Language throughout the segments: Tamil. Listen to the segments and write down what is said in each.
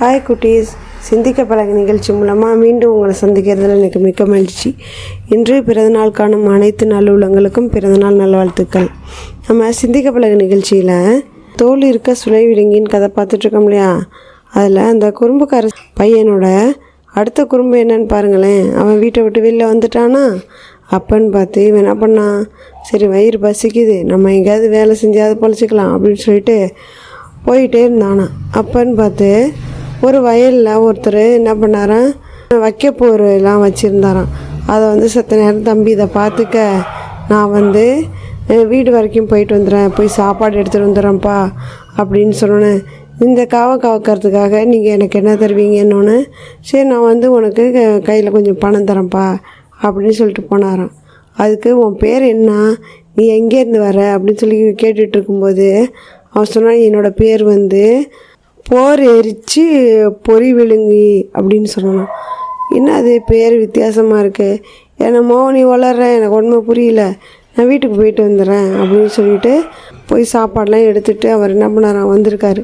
ஹாய் குட்டீஸ். சிந்திக்க பழக நிகழ்ச்சி மூலமாக மீண்டும் உங்களை சந்திக்கிறதுல எனக்கு மிக்க மகிழ்ச்சி. இன்று பிறந்தநாள் காணும் அனைத்து நல்லுள்ளங்களுக்கும் பிறந்தநாள் நல்வாழ்த்துக்கள் நம்ம சிந்திக்க பழக நிகழ்ச்சியில் தோல் இருக்க சுலை விலங்கின்னு கதை பார்த்துட்ருக்கோம் இல்லையா? அதில் அந்த குறும்புக்கார பையனோட அடுத்த குறும்பு என்னன்னு பாருங்களேன். அவன் வீட்டை விட்டு வெளில வந்துட்டானா? அப்பன்னு பார்த்து இவன் என்ன பண்ணான் சரி வயிறு பசிக்குது. நம்ம எங்கேயாவது வேலை செஞ்சாவது பொழைச்சிக்கலாம் அப்படின்னு சொல்லிட்டு போயிட்டே இருந்தானா. அப்பன்னு பார்த்து ஒரு வயலில் ஒருத்தர் என்ன பண்ணாராம்? வைக்கப்போர் எல்லாம் வச்சுருந்தாராம். அதை வந்து சத்த நேரம் தம்பி இதை பார்த்துக்க நான் வந்து வீடு வரைக்கும் போயிட்டு வந்துடுறேன் போய் சாப்பாடு எடுத்துகிட்டு வந்துடுறேன்ப்பா அப்படின்னு சொன்னேன் இந்த காவை காக்கிறதுக்காக நீங்கள் எனக்கு என்ன தருவீங்கன்னு சரி நான் வந்து உனக்கு கையில் கொஞ்சம் பணம் தரேன்ப்பா. அப்படின்னு சொல்லிட்டு போனாராம். அதுக்கு உன் பேர் என்ன? நீ எங்கேருந்து வர? அப்படின்னு சொல்லி கேட்டுட்ருக்கும்போது அவன் சொன்னான் என்னோடய பேர் வந்து போர் எரிச்சு பொறி விழுங்கி அப்படின்னு சொன்னான் என்ன அது? பேர் வித்தியாசமாக இருக்குது என்னமோ நீ வளர்ற எனக்கு ஒன்றுமே புரியல. நான் வீட்டுக்கு போயிட்டு வந்துடுறேன் அப்படின்னு சொல்லிட்டு போய் சாப்பாடெலாம் எடுத்துகிட்டு அவர் என்ன பண்ணாராம் வந்திருக்காரு.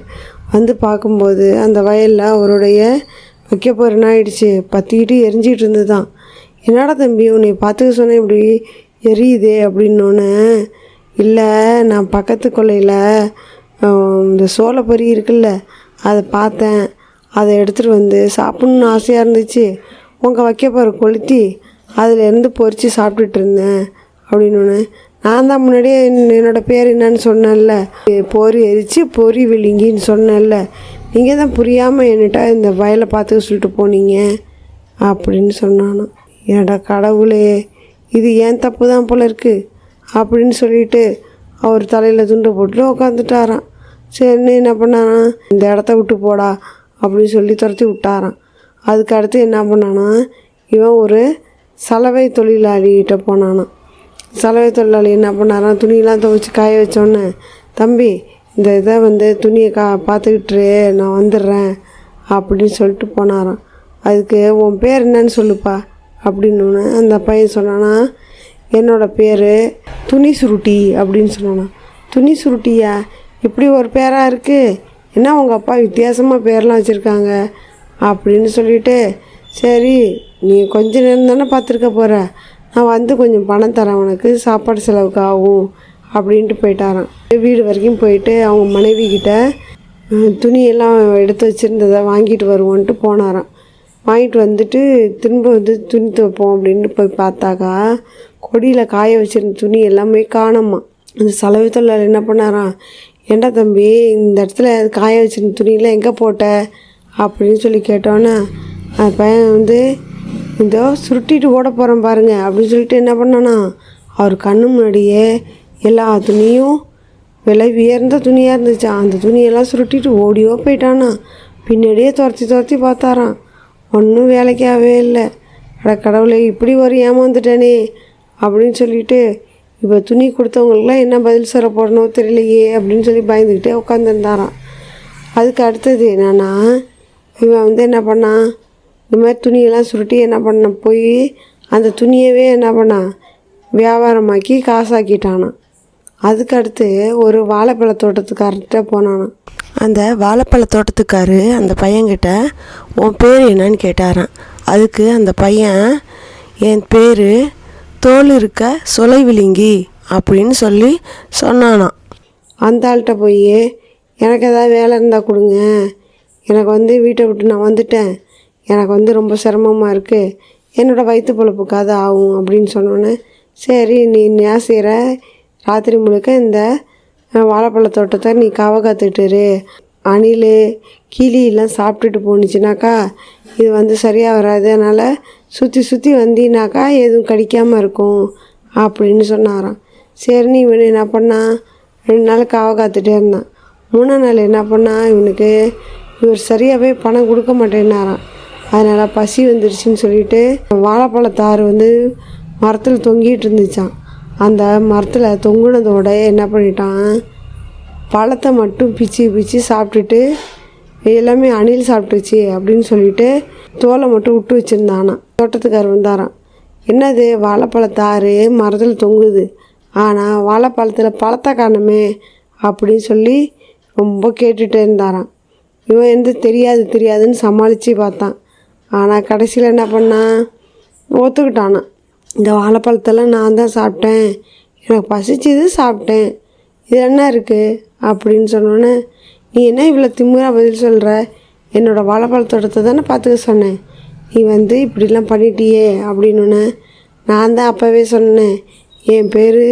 வந்து பார்க்கும்போது அந்த வயலில் அவருடைய வைக்க போகிற என்ன ஆயிடுச்சு? பற்றிக்கிட்டு எரிஞ்சிக்கிட்டு இருந்தது தான் என்னடா தம்பி உன்னை பார்த்துக்க சொன்னேன் இப்படி எரியுதே அப்படின்னோன்னே இல்லை நான் பக்கத்து கொள்ளையில் இந்த சோளப்பொரி இருக்குல்ல அதை பார்த்தேன். அதை எடுத்துகிட்டு வந்து சாப்பிட்ணுன்னு ஆசையாக இருந்துச்சு. உங்கள் வைக்க போகிற கொளுத்தி அதிலேருந்து பொரித்து சாப்பிட்டுட்டு இருந்தேன் அப்படின்னு நான் தான் முன்னாடியே என்னோட பேர் என்னன்னு சொன்னேன்ல. பொறி எரித்து பொறி விழுங்கின்னு சொன்னேன்ல. நீங்கள் தான் புரியாமல் என்கிட்ட இந்த வயலை பார்த்துக்க சொல்லிட்டு போனீங்க அப்படின்னு சொன்னானோ. ஏடா கடவுளே இது ஏன் தப்பு தான் போல இருக்குது அப்படின்னு சொல்லிட்டு அவர் தலையில் துண்டு போட்டு உட்காந்துட்டாரான் சரின்னு என்ன பண்ணானா இந்த இடத்த விட்டு போடா அப்படின்னு சொல்லி துரத்தி விட்டாரான் அதுக்கு அடுத்து என்ன பண்ணானா இவன் ஒரு சலவை தொழிலாளிகிட்ட போனானாம். சலவை தொழிலாளி என்ன பண்ணாராம் துணியெல்லாம் துவைச்சி காய வச்சோன்னே தம்பி இந்த இதை வந்து துணியை கா பார்த்துக்கிட்டு நான் வந்துடுறேன் அப்படின்னு சொல்லிட்டு போனாராம். அதுக்கு உன் பேர் என்னன்னு சொல்லுப்பா அப்படின்னு அந்த பையன் சொன்னானா என்னோட பேர் துணி சுருட்டி அப்படின்னு சொன்னானா துணி சுருட்டியா இப்படி ஒரு பேராக இருக்குது என்ன உங்கள் அப்பா வித்தியாசமாக பேர்லாம் வச்சுருக்காங்க? அப்படின்னு சொல்லிட்டு சரி நீ கொஞ்ச நேரம் தானே பார்த்துருக்க போகிற நான் வந்து கொஞ்சம் பணம் தரேன் உனக்கு சாப்பாடு செலவுக்கு ஆகும் அப்படின்ட்டு போயிட்டாரான் வீடு வரைக்கும் போயிட்டு அவங்க மனைவி கிட்ட துணியெல்லாம் எடுத்து வச்சுருந்ததை வாங்கிட்டு வருவோன்ட்டு போனாராம். வாங்கிட்டு வந்துட்டு திரும்ப வந்து துணி துவைப்போம் அப்படின்னு போய் பார்த்தாக்கா கொடியில் காய வச்சுருந்த துணி எல்லாமே காணோமா அந்த சலவை தொழிலாளி என்ன பண்ணாராம்? ஏண்டா தம்பி இந்த இடத்துல காய வச்சிருந்த துணியெல்லாம் எங்கே போட்ட? அப்படின்னு சொல்லி கேட்டோன்னே அந்த பையன் வந்து இதோ சுருட்டிட்டு ஓட போகிறேன் பாருங்க அப்படின்னு சொல்லிட்டு என்ன பண்ணானா அவர் கண்ணு முன்னாடியே எல்லா துணியும் விலை உயர்ந்த துணியாக இருந்துச்சு. அந்த துணியெல்லாம் சுருட்டிட்டு ஓடியோ போயிட்டானா பின்னாடியே துரத்தி துரத்தி பார்த்தாராம். ஒன்றும் வேலைக்காகவே இல்லை. அட கடவுளே இப்படி ஒரு ஏமாந்துட்டேனே அப்படின்னு சொல்லிட்டு இப்போ துணி கொடுத்தவங்களுக்குலாம் என்ன பதில் சொல்ல போடணும் தெரியலையே அப்படின்னு சொல்லி பயந்துக்கிட்டே உட்காந்துருந்தாராம். அதுக்கு அடுத்தது என்னன்னா இவன் வந்து என்ன பண்ணான் இந்த மாதிரி துணியெல்லாம் சுருட்டி என்ன பண்ண போய் அந்த துணியவே என்ன பண்ணான் வியாபாரமாக்கி காசாக்கிட்டானான் அதுக்கு அடுத்து ஒரு வாழைப்பழ தோட்டத்துக்கார்கிட்ட போனானான் அந்த வாழைப்பழ தோட்டத்துக்காரு அந்த பையன்கிட்ட உன் பேர் என்னன்னு கேட்டாரான் அதுக்கு அந்த பையன் என் பேர் தோல் இருக்க சொலை விழுங்கி அப்படின்னு சொல்லி சொன்னானாம். அந்த ஆள்கிட்ட போய் எனக்கு ஏதாவது வேலை இருந்தால் கொடுங்க. எனக்கு வந்து வீட்டை விட்டு நான் வந்துட்டேன். எனக்கு வந்து ரொம்ப சிரமமாக இருக்குது என்னோடய வயிற்று பொழப்புக்காது ஆகும் அப்படின்னு சொன்னோன்னே சரி நீ என்ன செய்கிற ராத்திரி முழுக்க இந்த வாழைப்பழ தோட்டத்தை நீ காவ காத்துட்டுரு அணில் கிளியெலாம் சாப்பிட்டுட்டு போணுச்சுனாக்கா இது வந்து சரியாக வராது. அதனால் சுற்றி சுற்றி வந்தீனாக்கா எதுவும் கடிக்காமல் இருக்கும் அப்படின்னு சொன்னாராம். சரின்னு இவன் என்ன பண்ணான் ரெண்டு நாள் காவ காத்துட்டே இருந்தான். மூணாம் நாள் என்ன பண்ணான் இவனுக்கு இவர் சரியாகவே பணம் கொடுக்க மாட்டேன்னாராம். அதனால் பசி வந்துருச்சுன்னு சொல்லிட்டு வாழைப்பழத்தாறு வந்து மரத்தில் தொங்கிட்டு இருந்துச்சான் அந்த மரத்தில் தொங்குனதோட என்ன பண்ணிட்டான்? பழத்தை மட்டும் பிச்சு பிச்சு சாப்பிட்டுட்டு எல்லாமே அணில் சாப்பிட்டுச்சு அப்படின்னு சொல்லிட்டு தோலை மட்டும் விட்டு வச்சுருந்தானா. தோட்டத்துக்கார் வந்தாராம். என்னது வாழைப்பழத்தாறு மரத்தில் தொங்குது. ஆனால் வாழைப்பழத்தில் பழத்தை காணுமே அப்படின்னு சொல்லி ரொம்ப கேட்டுகிட்டே இருந்தாராம். இவன் எந்த தெரியாது தெரியாதுன்னு சமாளித்து பார்த்தான். ஆனால் கடைசியில் என்ன பண்ணான் ஒத்துக்கிட்டானா. இந்த வாழைப்பழத்தெல்லாம் நான் தான் சாப்பிட்டேன். எனக்கு பசிச்சுது சாப்பிட்டேன். இது என்ன இருக்குது அப்படின்னு சொன்னோன்னே நீ என்ன இவ்வளோ திமிரா பதில் சொல்கிற என்னோடய வாழைப்பழத்தோட்டத்தை தானே பார்த்துக்க சொன்னேன். நீ வந்து இப்படிலாம் பண்ணிட்டியே அப்படின்னோடனே நான் தான் அப்போவே சொன்னேன். என் பேர்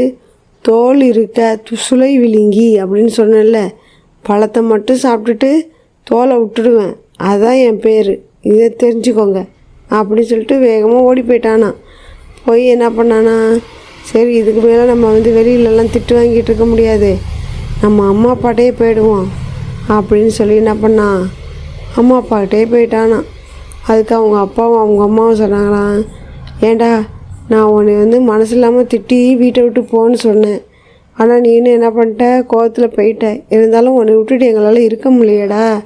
தோல் இருக்க துசுலை விழுங்கி அப்படின்னு சொன்னேன்ல. பழத்தை மட்டும் சாப்பிட்டுட்டு தோலை விட்டுடுவேன். அதுதான் என் பேர். இதை தெரிஞ்சுக்கோங்க அப்படின்னு சொல்லிட்டு வேகமாக ஓடி போயிட்டானா. போய் என்ன பண்ணானா சரி இதுக்கு மேலே நம்ம வந்து வெளியிலலாம் திட்டு வாங்கிட்டு இருக்க முடியாது. நம்ம அம்மா அப்பாட்டே போயிடுவோம். அப்படின்னு சொல்லி என்ன பண்ணான் அம்மா அப்பாக்கிட்டே போயிட்டானா. அதுக்கு அவங்க அப்பாவும் அவங்க அம்மாவும் சொன்னாங்களாம் ஏண்டா நான் உன்னை வந்து மனசு இல்லாமல் திட்டி வீட்டை விட்டு போன்னு சொன்னேன். ஆனால் நீனு என்ன பண்ணிட்ட? கோவத்தில் போயிட்ட. இருந்தாலும் உன்னை விட்டுட்டு எங்களால் இருக்க முடியடா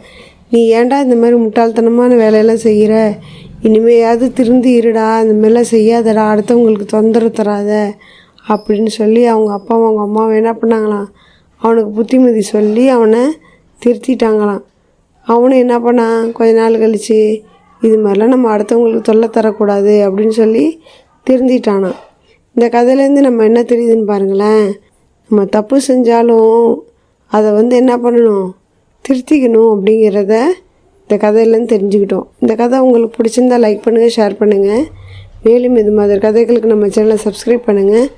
நீ ஏன்டா இந்த மாதிரி முட்டாள்தனமான வேலையெல்லாம் செய்கிற இனிமேயாவது திருந்தி இருடா. இந்த மாதிரிலாம் செய்யாதடா. அடுத்தவங்களுக்கு தொந்தரவு தராத. அப்படின்னு சொல்லி அவங்க அப்பாவும் அவங்க அம்மாவும் என்ன பண்ணாங்களாம்? அவனுக்கு புத்திமதி சொல்லி அவனை திருத்திட்டாங்களாம். அவனும் என்ன பண்ணான் கொஞ்ச நாள் கழிச்சு இது மாதிரிலாம் நம்ம அடுத்தவங்களுக்கு தொல்லை தரக்கூடாது அப்படின்னு சொல்லி திருந்திட்டானான் இந்த கதையிலேருந்து நம்ம என்ன தெரியுதுன்னு பாருங்களேன். நம்ம தப்பு செஞ்சாலும் அதை வந்து என்ன பண்ணணும்? திருத்திக்கணும் அப்படிங்கிறத இந்த கதையிலேருந்து தெரிஞ்சுக்கிட்டோம். இந்த கதை உங்களுக்கு பிடிச்சிருந்தா லைக் பண்ணுங்கள் ஷேர் பண்ணுங்கள் மேலும் இது மாதிரி கதைகளுக்கு நம்ம சேனலை சப்ஸ்கிரைப் பண்ணுங்கள்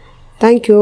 தேங்க்யூ